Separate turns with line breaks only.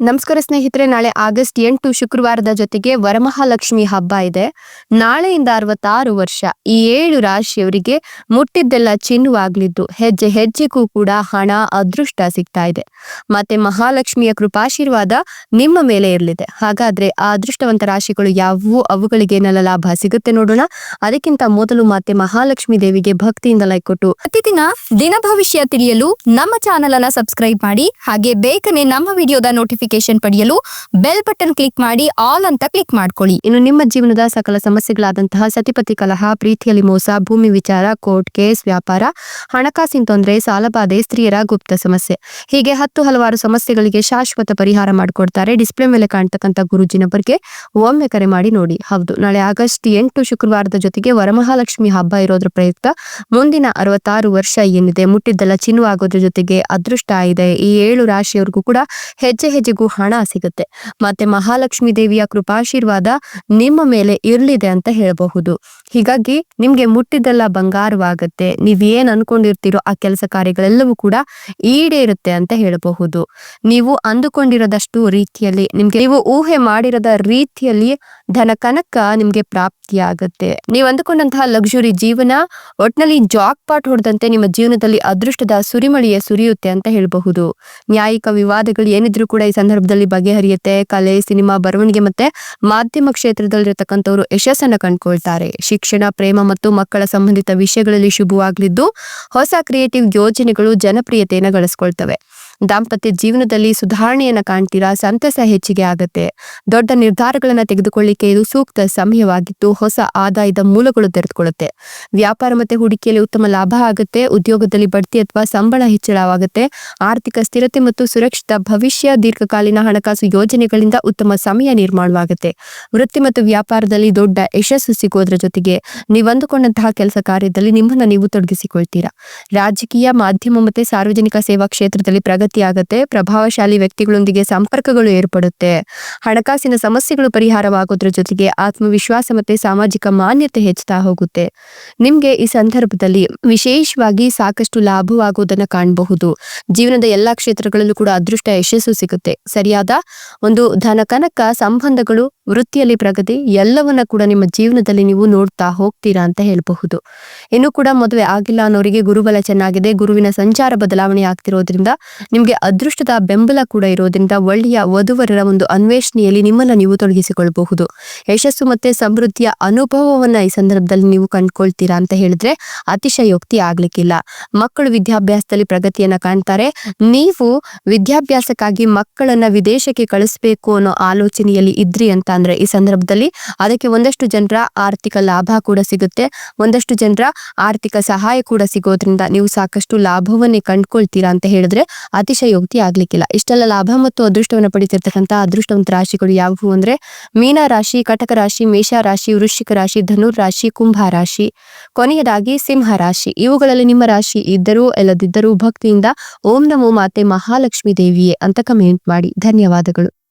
ನಮಸ್ಕಾರ ಸ್ನೇಹಿತರೆ, ನಾಳೆ ಆಗಸ್ಟ್ ಎಂಟು ಶುಕ್ರವಾರದ ಜೊತೆಗೆ ವರಮಹಾಲಕ್ಷ್ಮಿ ಹಬ್ಬ ಇದೆ. ನಾಳೆಯಿಂದ ಅರವತ್ತಾರು ವರ್ಷ, ಈ ಏಳು ರಾಶಿಯವರಿಗೆ ಮುಟ್ಟಿದ್ದೆಲ್ಲ ಚಿನ್ನವಾಗ್ಲಿದ್ದು, ಹೆಜ್ಜೆ ಹೆಜ್ಜೆಗೂ ಕೂಡ ಹಣ, ಅದೃಷ್ಟ ಸಿಗ್ತಾ ಇದೆ. ಮತ್ತೆ ಮಹಾಲಕ್ಷ್ಮಿಯ ಕೃಪಾಶೀರ್ವಾದ ನಿಮ್ಮ ಮೇಲೆ ಇರಲಿದೆ. ಹಾಗಾದ್ರೆ ಆ ಅದೃಷ್ಟವಂತ ರಾಶಿಗಳು ಯಾವುವು? ಅವುಗಳಿಗೆ ಏನೆಲ್ಲ ಲಾಭ ಸಿಗುತ್ತೆ ನೋಡೋಣ. ಅದಕ್ಕಿಂತ ಮೊದಲು ಮತ್ತೆ ಮಹಾಲಕ್ಷ್ಮಿ ದೇವಿಗೆ ಭಕ್ತಿಯಿಂದ ಲೈಕ್ ಕೊಟ್ಟು,
ಪ್ರತಿದಿನ ದಿನ ಭವಿಷ್ಯ ತಿಳಿಯಲು ನಮ್ಮ ಚಾನೆಲ್ ಅನ್ನ ಸಬ್ಸ್ಕ್ರೈಬ್ ಮಾಡಿ, ಹಾಗೆ ಬೇಗನೆ ನಮ್ಮ ವಿಡಿಯೋದ ನೋಟಿಫಿಕೇಶನ್ ಪಡೆಯಲು ಬೆಲ್ ಬಟನ್ ಕ್ಲಿಕ್ ಮಾಡಿ ಆಲ್ ಅಂತ ಕ್ಲಿಕ್ ಮಾಡ್ಕೊಳ್ಳಿ.
ಇನ್ನು ನಿಮ್ಮ ಜೀವನದ ಸಕಲ ಸಮಸ್ಯೆಗಳಾದಂತಹ ಸತಿಪತಿ ಕಲಹ, ಪ್ರೀತಿಯಲ್ಲಿ ಮೋಸ, ಭೂಮಿ ವಿಚಾರ ಕೋರ್ಟ್ ಕೇಸ್ ವ್ಯಾಪಾರ, ಹಣಕಾಸಿನ ತೊಂದರೆ, ಸಾಲಬಾಧೆ, ಸ್ತ್ರೀಯರ ಗುಪ್ತ ಸಮಸ್ಯೆ. ಹೀಗೆ ಹತ್ತು ಹಲವಾರು ಸಮಸ್ಯೆಗಳಿಗೆ ಶಾಶ್ವತ ಪರಿಹಾರ ಮಾಡಿಕೊಡ್ತಾರೆ. ಡಿಸ್ಪ್ಲೇ ಮೇಲೆ ಕಾಣ್ತಕ್ಕಂಥ ಗುರುಜಿನ ಬಗ್ಗೆ ಒಮ್ಮೆ ಕರೆ ಮಾಡಿ ನೋಡಿ. ಹೌದು, ನಾಳೆ ಆಗಸ್ಟ್ ಎಂಟು ಶುಕ್ರವಾರದ ಜೊತೆಗೆ ವರಮಹಾಲಕ್ಷ್ಮಿ ಹಬ್ಬ ಇರೋದ್ರ ಪ್ರಯುಕ್ತ ಮುಂದಿನ ಅರವತ್ತಾರು ವರ್ಷ ಏನಿದೆ, ಮುಟ್ಟಿದ್ದೆಲ್ಲ ಚಿನ್ನವಾಗೋದ್ರ ಜೊತೆಗೆ ಅದೃಷ್ಟ ಇದೆ. ಈ ಏಳು ರಾಶಿಯವರಿಗೂ ಕೂಡ ಹೆಜ್ಜೆ ಹೆಜ್ಜೆ ಹೆಜ್ಜೆಗೂ ಹಣ ಸಿಗುತ್ತೆ. ಮತ್ತೆ ಮಹಾಲಕ್ಷ್ಮಿ ದೇವಿಯ ಕೃಪಾಶೀರ್ವಾದ ನಿಮ್ಮ ಮೇಲೆ ಇರ್ಲಿದೆ ಅಂತ ಹೇಳಬಹುದು. ಹೀಗಾಗಿ ನಿಮ್ಗೆ ಮುಟ್ಟಿದ್ದೆಲ್ಲ ಬಂಗಾರವಾಗುತ್ತೆ. ನೀವ್ ಏನ್ ಅನ್ಕೊಂಡಿರ್ತೀರೋ ಆ ಕೆಲಸ ಕಾರ್ಯಗಳೆಲ್ಲವೂ ಕೂಡ ಈಡೇರುತ್ತೆ ಅಂತ ಹೇಳಬಹುದು. ನೀವು ಅಂದುಕೊಂಡಿರೋದಷ್ಟು ರೀತಿಯಲ್ಲಿ ನಿಮ್ಗೆ, ನೀವು ಊಹೆ ಮಾಡಿರದ ರೀತಿಯಲ್ಲಿ ಧನ ಕನಕ ನಿಮ್ಗೆ ಪ್ರಾಪ್ತಿಯಾಗತ್ತೆ. ನೀವು ಅಂದುಕೊಂಡಂತಹ ಲಕ್ಸುರಿ ಜೀವನ ಒಟ್ನಲ್ಲಿ ಜಾಕ್ ಪಾಟ್ ಹೊಡೆದಂತೆ ನಿಮ್ಮ ಜೀವನದಲ್ಲಿ ಅದೃಷ್ಟದ ಸುರಿಮಳಿಯೇ ಸುರಿಯುತ್ತೆ ಅಂತ ಹೇಳಬಹುದು. ನ್ಯಾಯಿಕ ವಿವಾದಗಳು ಏನಿದ್ರು ಕೂಡ ಈ ಸಂದರ್ಭದಲ್ಲಿ ಬಗೆಹರಿಯುತ್ತೆ. ಕಲೆ, ಸಿನಿಮಾ, ಬರವಣಿಗೆ ಮತ್ತೆ ಮಾಧ್ಯಮ ಕ್ಷೇತ್ರದಲ್ಲಿರತಕ್ಕಂಥವ್ರು ಯಶಸ್ಸನ್ನ ಕಂಡುಕೊಳ್ತಾರೆ. ಶಿಕ್ಷಣ, ಪ್ರೇಮ ಮತ್ತು ಮಕ್ಕಳ ಸಂಬಂಧಿತ ವಿಷಯಗಳಲ್ಲಿ ಶುಭವಾಗಲಿದ್ದು, ಹೊಸ ಕ್ರಿಯೇಟಿವ್ ಯೋಜನೆಗಳು ಜನಪ್ರಿಯತೆಯನ್ನು ಗಳಿಸ್ಕೊಳ್ತವೆ. ದಾಂಪತ್ಯ ಜೀವನದಲ್ಲಿ ಸುಧಾರಣೆಯನ್ನ ಕಾಣ್ತೀರಾ? ಸಂತಸ ಹೆಚ್ಚಿಗೆ ಆಗತ್ತೆ. ದೊಡ್ಡ ನಿರ್ಧಾರಗಳನ್ನ ತೆಗೆದುಕೊಳ್ಳಿಕ್ಕೆ ಇದು ಸೂಕ್ತ ಸಮಯವಾಗಿದ್ದು ಹೊಸ ಆದಾಯದ ಮೂಲಗಳು ತೆರೆದುಕೊಳ್ಳುತ್ತೆ. ವ್ಯಾಪಾರ ಮತ್ತೆ ಹೂಡಿಕೆಯಲ್ಲಿ ಉತ್ತಮ ಲಾಭ ಆಗುತ್ತೆ. ಉದ್ಯೋಗದಲ್ಲಿ ಬಡ್ತಿ ಅಥವಾ ಸಂಬಳ ಹೆಚ್ಚಳವಾಗುತ್ತೆ. ಆರ್ಥಿಕ ಸ್ಥಿರತೆ ಮತ್ತು ಸುರಕ್ಷಿತ ಭವಿಷ್ಯ, ದೀರ್ಘಕಾಲೀನ ಹಣಕಾಸು ಯೋಜನೆಗಳಿಂದ ಉತ್ತಮ ಸಮಯ ನಿರ್ಮಾಣವಾಗುತ್ತೆ. ವೃತ್ತಿ ಮತ್ತು ವ್ಯಾಪಾರದಲ್ಲಿ ದೊಡ್ಡ ಯಶಸ್ಸು ಸಿಗೋದ್ರ ಜೊತೆಗೆ ನೀವು ಅಂದುಕೊಂಡಂತಹ ಕೆಲಸ ಕಾರ್ಯದಲ್ಲಿ ನಿಮ್ಮನ್ನ ನೀವು ತೊಡಗಿಸಿಕೊಳ್ತೀರಾ. ರಾಜಕೀಯ, ಮಾಧ್ಯಮ ಮತ್ತೆ ಸಾರ್ವಜನಿಕ ಸೇವಾ ಕ್ಷೇತ್ರದಲ್ಲಿ ಪ್ರಗತಿ ಆಗತ್ತೆ, ಪ್ರಭಾವಶಾಲಿ ವ್ಯಕ್ತಿಗಳೊಂದಿಗೆ ಸಂಪರ್ಕಗಳು ಏರ್ಪಡುತ್ತೆ. ಹಣಕಾಸಿನ ಸಮಸ್ಯೆಗಳು ಪರಿಹಾರವಾಗೋದ್ರ ಜೊತೆಗೆ ಆತ್ಮವಿಶ್ವಾಸ ಮತ್ತೆ ಸಾಮಾಜಿಕ ಮಾನ್ಯತೆ ಹೆಚ್ಚುತ್ತಾ ಹೋಗುತ್ತೆ. ನಿಮ್ಗೆ ಈ ಸಂದರ್ಭದಲ್ಲಿ ವಿಶೇಷವಾಗಿ ಸಾಕಷ್ಟು ಲಾಭವಾಗುವುದನ್ನ ಕಾಣಬಹುದು. ಜೀವನದ ಎಲ್ಲಾ ಕ್ಷೇತ್ರಗಳಲ್ಲೂ ಕೂಡ ಅದೃಷ್ಟ, ಯಶಸ್ಸು ಸಿಗುತ್ತೆ. ಸರಿಯಾದ ಒಂದು ಧನ, ಕನಕ ಸಂಬಂಧಗಳು, ವೃತ್ತಿಯಲ್ಲಿ ಪ್ರಗತಿ, ಎಲ್ಲವನ್ನ ಕೂಡ ನಿಮ್ಮ ಜೀವನದಲ್ಲಿ ನೀವು ನೋಡ್ತಾ ಹೋಗ್ತೀರಾ ಅಂತ ಹೇಳಬಹುದು. ಇನ್ನು ಕೂಡ ಮದುವೆ ಆಗಿಲ್ಲ ಅನ್ನೋರಿಗೆ ಗುರುಬಲ ಚೆನ್ನಾಗಿದೆ. ಗುರುವಿನ ಸಂಚಾರ ಬದಲಾವಣೆ ಆಗ್ತಿರೋದ್ರಿಂದ ನಿಮ್ಗೆ ಅದೃಷ್ಟದ ಬೆಂಬಲ ಕೂಡ ಇರೋದ್ರಿಂದ ಒಳ್ಳೆಯ ವಧುವರರ ಒಂದು ಅನ್ವೇಷಣೆಯಲ್ಲಿ ನಿಮ್ಮನ್ನ ನೀವು ತೊಡಗಿಸಿಕೊಳ್ಳಬಹುದು ಯಶಸ್ಸು ಮತ್ತೆ ಸಮೃದ್ಧಿಯ ಅನುಭವವನ್ನ ಈ ಸಂದರ್ಭದಲ್ಲಿ ನೀವು ಕಂಡುಕೊಳ್ತೀರಾ ಅಂತ ಹೇಳಿದ್ರೆ ಅತಿಶಯೋಕ್ತಿ ಆಗ್ಲಿಕ್ಕಿಲ್ಲ. ಮಕ್ಕಳು ವಿದ್ಯಾಭ್ಯಾಸದಲ್ಲಿ ಪ್ರಗತಿಯನ್ನ ಕಾಣ್ತಾರೆ. ನೀವು ವಿದ್ಯಾಭ್ಯಾಸಕ್ಕಾಗಿ ಮಕ್ಕಳನ್ನ ವಿದೇಶಕ್ಕೆ ಕಳಿಸ್ಬೇಕು ಅನ್ನೋ ಆಲೋಚನೆಯಲ್ಲಿ ಇದ್ರಿ ಅಂತ ಅಂದ್ರೆ ಈ ಸಂದರ್ಭದಲ್ಲಿ ಅದಕ್ಕೆ ಒಂದಷ್ಟು ಜನರ ಆರ್ಥಿಕ ಲಾಭ ಕೂಡ ಸಿಗುತ್ತೆ. ಒಂದಷ್ಟು ಜನರ ಆರ್ಥಿಕ ಸಹಾಯ ಕೂಡ ಸಿಗೋದ್ರಿಂದ ನೀವು ಸಾಕಷ್ಟು ಲಾಭವನ್ನೇ ಕಂಡುಕೊಳ್ತೀರಾ ಅಂತ ಹೇಳಿದ್ರೆ ಅತಿಶಯೋಕ್ತಿ ಆಗ್ಲಿಕ್ಕಿಲ್ಲ. ಇಷ್ಟೆಲ್ಲ ಲಾಭ ಮತ್ತು ಅದೃಷ್ಟವನ್ನು ಪಡಿತಿರ್ತಕ್ಕಂಥ ಅದೃಷ್ಟವಂತ ರಾಶಿಗಳು ಯಾವುವು ಅಂದ್ರೆ, ಮೀನ ರಾಶಿ, ಕಟಕ ರಾಶಿ, ಮೇಷ ರಾಶಿ, ವೃಶ್ಚಿಕ ರಾಶಿ ಧನುರ್ ರಾಶಿ, ಕುಂಭ ರಾಶಿ. ಕೊನೆಯದಾಗಿ ಸಿಂಹ ರಾಶಿ. ಇವುಗಳಲ್ಲಿ ನಿಮ್ಮ ರಾಶಿ ಇದ್ದರೂ ಇಲ್ಲದಿದ್ದರೂ ಭಕ್ತಿಯಿಂದ ಓಂ ನಮೋ ಮಾತೆ ಮಹಾಲಕ್ಷ್ಮಿ ದೇವಿಯೇ ಅಂತ ಕಮೆಂಟ್ ಮಾಡಿ. ಧನ್ಯವಾದಗಳು.